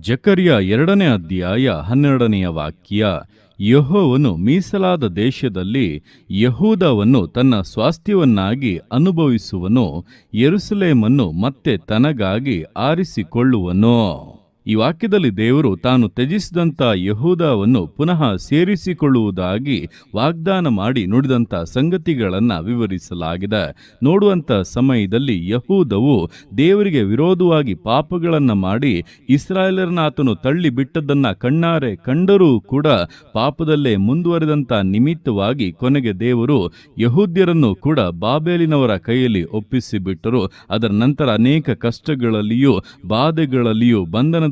ಜಕರ್ಯ ಎರಡನೇ ಅಧ್ಯಾಯ ಹನ್ನೆರಡನೆಯ ವಾಕ್ಯ, ಯೆಹೋವನು ಮೀಸಲಾದ ದೇಶದಲ್ಲಿ ಯಹೂದವನ್ನು ತನ್ನ ಸ್ವಾಸ್ಥ್ಯವನ್ನಾಗಿ ಅನುಭವಿಸುವನು, ಯೆರೂಸಲೇಮನ್ನು ಮತ್ತೆ ತನಗಾಗಿ ಆರಿಸಿಕೊಳ್ಳುವನು. ಈ ವಾಕ್ಯದಲ್ಲಿ ದೇವರು ತಾನು ತ್ಯಜಿಸಿದಂಥ ಯಹೂದವನ್ನು ಪುನಃ ಸೇರಿಸಿಕೊಳ್ಳುವುದಾಗಿ ವಾಗ್ದಾನ ಮಾಡಿ ನುಡಿದಂಥ ಸಂಗತಿಗಳನ್ನು ವಿವರಿಸಲಾಗಿದೆ. ನೋಡುವಂಥ ಸಮಯದಲ್ಲಿ ಯಹೂದವು ದೇವರಿಗೆ ವಿರೋಧವಾಗಿ ಪಾಪಗಳನ್ನು ಮಾಡಿ ಇಸ್ರಾಯೇಲರನ್ನ ಆತನು ತಳ್ಳಿ ಬಿಟ್ಟದ್ದನ್ನು ಕಣ್ಣಾರೆ ಕಂಡರೂ ಕೂಡ ಪಾಪದಲ್ಲೇ ಮುಂದುವರೆದಂಥ ನಿಮಿತ್ತವಾಗಿ ಕೊನೆಗೆ ದೇವರು ಯಹೂದ್ಯರನ್ನು ಕೂಡ ಬಾಬೇಲಿನವರ ಕೈಯಲ್ಲಿ ಒಪ್ಪಿಸಿಬಿಟ್ಟರು. ಅದರ ನಂತರ ಅನೇಕ ಕಷ್ಟಗಳಲ್ಲಿಯೂ ಬಾಧೆಗಳಲ್ಲಿಯೂ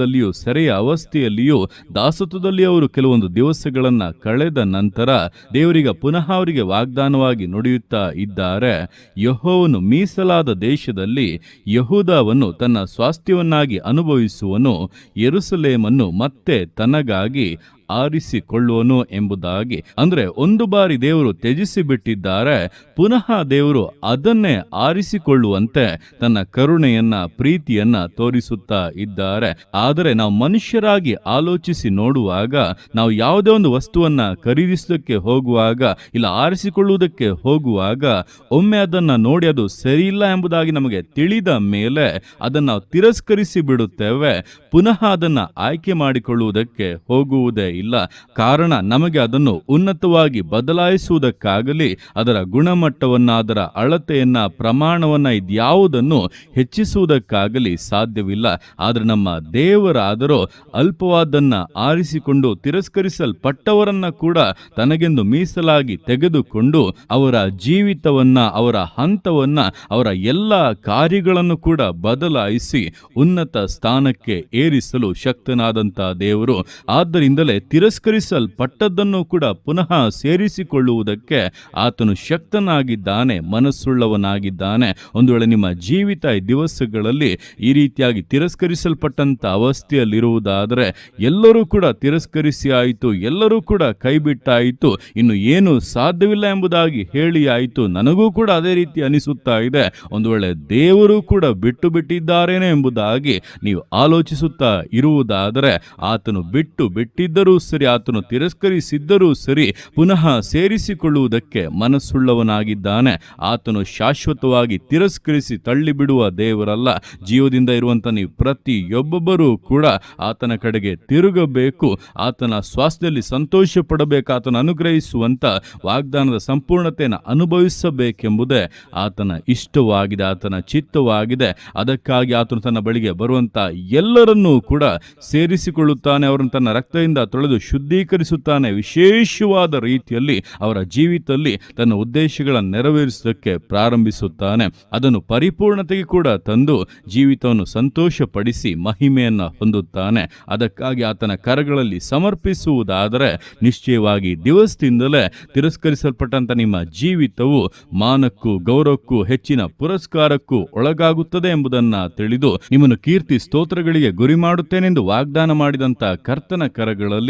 ಬಂಧನದಲ್ಲಿಯೂ ಸೆರೆಯ ಅವಸ್ಥೆಯಲ್ಲಿಯೂ ದಾಸತ್ವದಲ್ಲಿ ಅವರು ಕೆಲವೊಂದು ದಿವಸಗಳನ್ನು ಕಳೆದ ನಂತರ ದೇವರಿಗೆ ಪುನಃ ಅವರಿಗೆ ವಾಗ್ದಾನವಾಗಿ ನುಡಿಯುತ್ತಾ ಇದ್ದಾರೆ. ಯಹೋವನು ಮೀಸಲಾದ ದೇಶದಲ್ಲಿ ಯಹೂದವನ್ನು ತನ್ನ ಸ್ವಾಸ್ಥ್ಯವನ್ನಾಗಿ ಅನುಭವಿಸುವನು, ಯೆರೂಸಲೇಮನ್ನು ಮತ್ತೆ ತನಗಾಗಿ ಆರಿಸಿಕೊಳ್ಳುವನು ಎಂಬುದಾಗಿ. ಅಂದ್ರೆ ಒಂದು ಬಾರಿ ದೇವರು ತ್ಯಜಿಸಿ ಬಿಟ್ಟಿದ್ದಾರೆ ಪುನಃ ದೇವರು ಅದನ್ನೇ ಆರಿಸಿಕೊಳ್ಳುವಂತೆ ತನ್ನ ಕರುಣೆಯನ್ನ, ಪ್ರೀತಿಯನ್ನ ತೋರಿಸುತ್ತಾ ಇದ್ದಾರೆ. ಆದರೆ ನಾವು ಮನುಷ್ಯರಾಗಿ ಆಲೋಚಿಸಿ ನೋಡುವಾಗ, ನಾವು ಯಾವುದೇ ಒಂದು ವಸ್ತುವನ್ನ ಖರೀದಿಸೋದಕ್ಕೆ ಹೋಗುವಾಗ, ಇಲ್ಲ ಆರಿಸಿಕೊಳ್ಳುವುದಕ್ಕೆ ಹೋಗುವಾಗ, ಒಮ್ಮೆ ಅದನ್ನ ನೋಡಿ ಅದು ಸರಿಯಿಲ್ಲ ಎಂಬುದಾಗಿ ನಮಗೆ ತಿಳಿದ ಮೇಲೆ ಅದನ್ನು ತಿರಸ್ಕರಿಸಿ ಬಿಡುತ್ತೇವೆ ಪುನಃ ಅದನ್ನ ಆಯ್ಕೆ ಮಾಡಿಕೊಳ್ಳುವುದಕ್ಕೆ ಹೋಗುವುದೇ ಇಲ್ಲ. ಕಾರಣ ನಮಗೆ ಅದನ್ನು ಉನ್ನತವಾಗಿ ಬದಲಾಯಿಸುವುದಕ್ಕಾಗಲಿ, ಅದರ ಗುಣಮಟ್ಟವನ್ನ ಅದರ ಅಳತೆಯನ್ನ ಪ್ರಮಾಣವನ್ನ ಇದ್ಯಾವುದನ್ನು ಹೆಚ್ಚಿಸುವುದಕ್ಕಾಗಲಿ ಸಾಧ್ಯವಿಲ್ಲ. ಆದರೆ ನಮ್ಮ ದೇವರಾದರೂ ಅಲ್ಪವಾದನ್ನ ಆರಿಸಿಕೊಂಡು ತಿರಸ್ಕರಿಸಲ್ಪಟ್ಟವರನ್ನ ಕೂಡ ತನಗೆಂದು ಮೀಸಲಾಗಿ ತೆಗೆದುಕೊಂಡು ಅವರ ಜೀವಿತವನ್ನ, ಅವರ ಹಂತವನ್ನ, ಅವರ ಎಲ್ಲ ಕಾರ್ಯಗಳನ್ನು ಕೂಡ ಬದಲಾಯಿಸಿ ಉನ್ನತ ಸ್ಥಾನಕ್ಕೆ ಏರಿಸಲು ಶಕ್ತನಾದಂತಹ ದೇವರು. ಆದ್ದರಿಂದಲೇ ತಿರಸ್ಕರಿಸಲ್ಪಟ್ಟದ್ದನ್ನು ಕೂಡ ಪುನಃ ಸೇರಿಸಿಕೊಳ್ಳುವುದಕ್ಕೆ ಆತನು ಶಕ್ತನಾಗಿದ್ದಾನೆ, ಮನಸ್ಸುಳ್ಳವನಾಗಿದ್ದಾನೆ. ಒಂದು ವೇಳೆ ನಿಮ್ಮ ಜೀವಿತ ದಿವಸಗಳಲ್ಲಿ ಈ ರೀತಿಯಾಗಿ ತಿರಸ್ಕರಿಸಲ್ಪಟ್ಟಂಥ ಅವಸ್ಥೆಯಲ್ಲಿರುವುದಾದರೆ ಎಲ್ಲರೂ ಕೂಡ ತಿರಸ್ಕರಿಸಿ ಆಯಿತು, ಎಲ್ಲರೂ ಕೂಡ ಕೈಬಿಟ್ಟಾಯಿತು, ಇನ್ನು ಏನು ಸಾಧ್ಯವಿಲ್ಲ ಎಂಬುದಾಗಿ ಹೇಳಿ ಆಯಿತು. ನನಗೂ ಕೂಡ ಅದೇ ರೀತಿ ಅನಿಸುತ್ತಾ ಇದೆ. ಒಂದು ವೇಳೆ ದೇವರು ಕೂಡ ಬಿಟ್ಟು ಬಿಟ್ಟಿದ್ದಾರೇನೆ ಎಂಬುದಾಗಿ ನೀವು ಆಲೋಚಿಸುತ್ತಾ ಇರುವುದಾದರೆ ಆತನು ಬಿಟ್ಟು ಬಿಟ್ಟಿದ್ದರೂ ಸರಿ, ಆತನು ತಿರಸ್ಕರಿಸಿದ್ದರೂ ಸರಿ, ಪುನಃ ಸೇರಿಸಿಕೊಳ್ಳುವುದಕ್ಕೆ ಮನಸ್ಸುಳ್ಳವನಾಗಿದ್ದಾನೆ. ಆತನು ಶಾಶ್ವತವಾಗಿ ತಿರಸ್ಕರಿಸಿ ತಳ್ಳಿಬಿಡುವ ದೇವರಲ್ಲ. ಜೀವದಿಂದ ಇರುವಂತ ನೀವು ಪ್ರತಿಯೊಬ್ಬೊಬ್ಬರೂ ಕೂಡ ಆತನ ಕಡೆಗೆ ತಿರುಗಬೇಕು. ಆತನ ಸ್ವಾಸ್ಥ್ಯದಲ್ಲಿ ಸಂತೋಷ ಪಡಬೇಕಾತನ ಆತನ ಅನುಗ್ರಹಿಸುವಂತ ವಾಗ್ದಾನದ ಸಂಪೂರ್ಣತೆಯನ್ನು ಅನುಭವಿಸಬೇಕೆಂಬುದೇ ಆತನ ಇಷ್ಟವಾಗಿದೆ, ಆತನ ಚಿತ್ತವಾಗಿದೆ. ಅದಕ್ಕಾಗಿ ಆತನು ತನ್ನ ಬಳಿಗೆ ಬರುವಂತ ಎಲ್ಲರನ್ನೂ ಕೂಡ ಸೇರಿಸಿಕೊಳ್ಳುತ್ತಾನೆ. ಅವರನ್ನು ತನ್ನ ರಕ್ತದಿಂದ ತೊಳೆದು ಶುದ್ಧೀಕರಿಸುತ್ತಾನೆ. ವಿಶೇಷವಾದ ರೀತಿಯಲ್ಲಿ ಅವರ ಜೀವಿತದಲ್ಲಿ ತನ್ನ ಉದ್ದೇಶಗಳನ್ನು ನೆರವೇರಿಸೋಕ್ಕೆ ಪ್ರಾರಂಭಿಸುತ್ತಾನೆ. ಅದನ್ನು ಪರಿಪೂರ್ಣತೆಗೆ ಕೂಡ ತಂದು ಜೀವಿತವನ್ನು ಸಂತೋಷಪಡಿಸಿ ಮಹಿಮೆಯನ್ನು ಹೊಂದುತ್ತಾನೆ. ಅದಕ್ಕಾಗಿ ಆತನ ಕರಗಳಲ್ಲಿ ಸಮರ್ಪಿಸುವುದಾದರೆ ನಿಶ್ಚಯವಾಗಿ ದಿವಸದಿಂದಲೇ ತಿರಸ್ಕರಿಸಲ್ಪಟ್ಟಂತ ನಿಮ್ಮ ಜೀವಿತವು ಮಾನಕ್ಕೂ ಗೌರವಕ್ಕೂ ಹೆಚ್ಚಿನ ಪುರಸ್ಕಾರಕ್ಕೂ ಒಳಗಾಗುತ್ತದೆ ಎಂಬುದನ್ನ ತಿಳಿದು ನಿಮ್ಮನ್ನು ಕೀರ್ತಿ ಸ್ತೋತ್ರಗಳಿಗೆ ಗುರಿ ಮಾಡುತ್ತೇನೆಂದು ವಾಗ್ದಾನ ಮಾಡಿದಂತ ಕರ್ತನ ಕರಗಳಲ್ಲಿ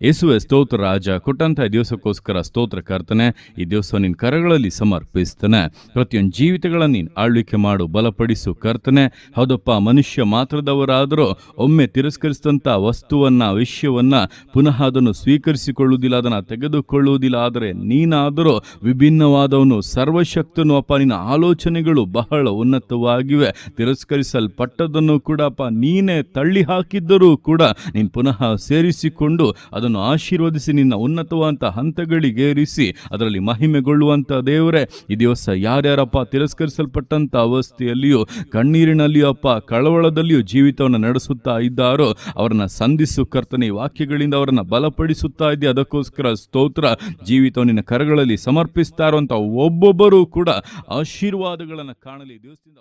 ಯೇಸುವೆ ಸ್ತೋತ್ರ ರಾಜ ಕೊಟ್ಟಂತಹ ದಿವಸಕ್ಕೋಸ್ಕರ ಸ್ತೋತ್ರ ಕರ್ತನೆ, ಈ ದಿವಸ ನಿನ್ನ ಕರಗಳಲ್ಲಿ ಸಮರ್ಪಿಸ್ತಾನೆ. ಪ್ರತಿಯೊಂದು ಜೀವಿತಗಳನ್ನು ನೀನು ಆಳ್ವಿಕೆ ಮಾಡು, ಬಲಪಡಿಸು ಕರ್ತನೆ. ಹೌದಪ್ಪ, ಮನುಷ್ಯ ಮಾತ್ರದವರಾದರೂ ಒಮ್ಮೆ ತಿರಸ್ಕರಿಸಿದಂಥ ವಸ್ತುವನ್ನ, ವಿಷಯವನ್ನ ಪುನಃ ಅದನ್ನು ಸ್ವೀಕರಿಸಿಕೊಳ್ಳುವುದಿಲ್ಲ, ಅದನ್ನು ತೆಗೆದುಕೊಳ್ಳುವುದಿಲ್ಲ. ಆದರೆ ನೀನಾದರೂ ವಿಭಿನ್ನವಾದವನು, ಸರ್ವಶಕ್ತನು, ಅಪ್ಪ, ನಿನ್ನ ಆಲೋಚನೆಗಳು ಬಹಳ ಉನ್ನತವಾಗಿವೆ. ತಿರಸ್ಕರಿಸಲ್ಪಟ್ಟದನ್ನು ಕೂಡ ಅಪ್ಪ, ನೀನೇ ತಳ್ಳಿ ಹಾಕಿದ್ದರೂ ಕೂಡ ನೀನು ಪುನಃ ಸೇರಿಸಿಕೊಂಡು ಅದನ್ನು ಆಶೀರ್ವದಿಸಿ ನಿನ್ನ ಉನ್ನತವಾದಂಥ ಹಂತಗಳಿಗೇರಿಸಿ ಅದರಲ್ಲಿ ಮಹಿಮೆಗೊಳ್ಳುವಂಥ ದೇವರೇ, ಈ ದಿವಸ ಯಾರ್ಯಾರಪ್ಪ ತಿರಸ್ಕರಿಸಲ್ಪಟ್ಟಂಥ ಅವಸ್ಥೆಯಲ್ಲಿಯೂ, ಕಣ್ಣೀರಿನಲ್ಲಿಯೂ ಅಪ್ಪ ಕಳವಳದಲ್ಲಿಯೂ ಜೀವಿತವನ್ನು ನಡೆಸುತ್ತಾ ಇದ್ದಾರೋ, ಅವರನ್ನು ಸಂಧಿಸು ಕರ್ತನೆ ವಾಕ್ಯಗಳಿಂದ ಅವರನ್ನು ಬಲಪಡಿಸುತ್ತಾ ಇದೆಯಾ ಅದಕ್ಕೋಸ್ಕರ ಸ್ತೋತ್ರ ಜೀವಿತವನ್ನು ಕರಗಳಲ್ಲಿ ಸಮರ್ಪಿಸ್ತಾ ಇರುವಂಥ ಒಬ್ಬೊಬ್ಬರೂ ಕೂಡ ಆಶೀರ್ವಾದಗಳನ್ನು ಕಾಣಲಿ. ದಿವಸದಿಂದ